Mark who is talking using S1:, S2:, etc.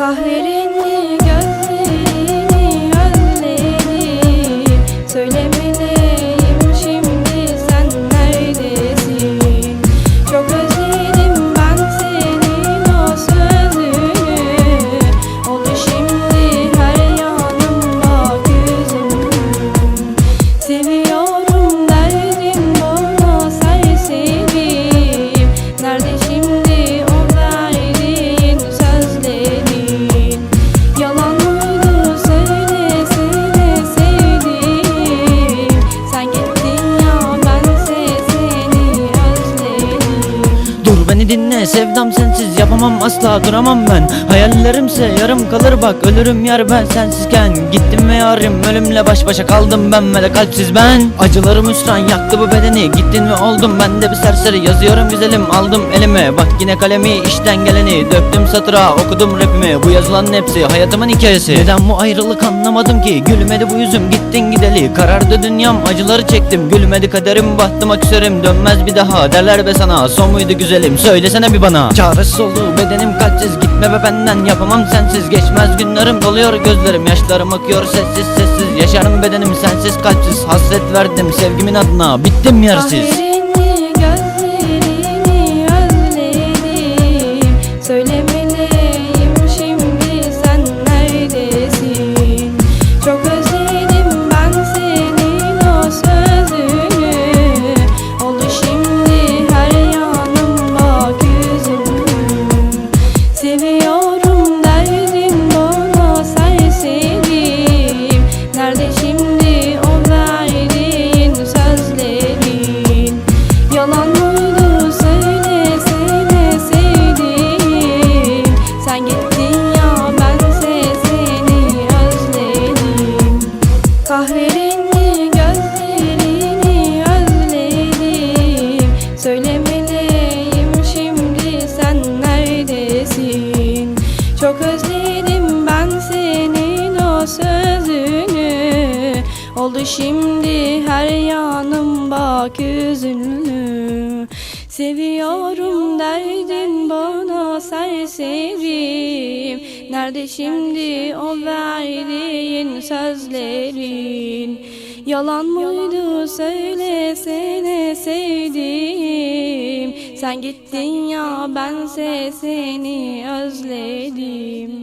S1: Kahverengi
S2: dinle sevdam sensiz yapamam asla duramam ben. Hayallerimse yarım kalır bak ölürüm yar ben sensizken. Gittim ve yarim ölümle baş başa kaldım ben ve de kalpsiz ben. Acılarım hüsran yaktı bu bedeni gittin ve oldum ben de bir serseri Yazıyorum güzelim aldım elime bak yine kalemi işten geleni Döktüm satıra okudum rapimi. Bu yazılan hepsi hayatımın hikayesi. Neden bu ayrılık anlamadım ki? Gülmedi bu yüzüm gittin gideli. Karardı dünyam acıları çektim. Gülmedi kaderim bahtıma küserim Dönmez bir daha derler be sana son muydu güzelim? Söylesene bir bana. Çaresiz oldu bedenim kalpsiz gitme be benden yapamam sensiz. Geçmez günlerim doluyor gözlerim yaşlarım akıyor. Sessiz sessiz Yaşarım bedenim sensiz. Kalpsiz hasret verdim sevgimin adına. Bittim yersiz
S1: Şimdi o sözlerin Yalan mıydı söylesene sevdiğim Sen gittin ya bense seni özledim. Kahverengi gözlerini özledim. Söylemeliyim şimdi sen neredesin? Çok özledim Oldu şimdi her yanım bak yüzünü. Seviyorum derdin bana serserim Nerede şimdi o verdiğin sözlerin? Yalan mıydı söylesene sevdiğim? Sen gittin ya bense seni özledim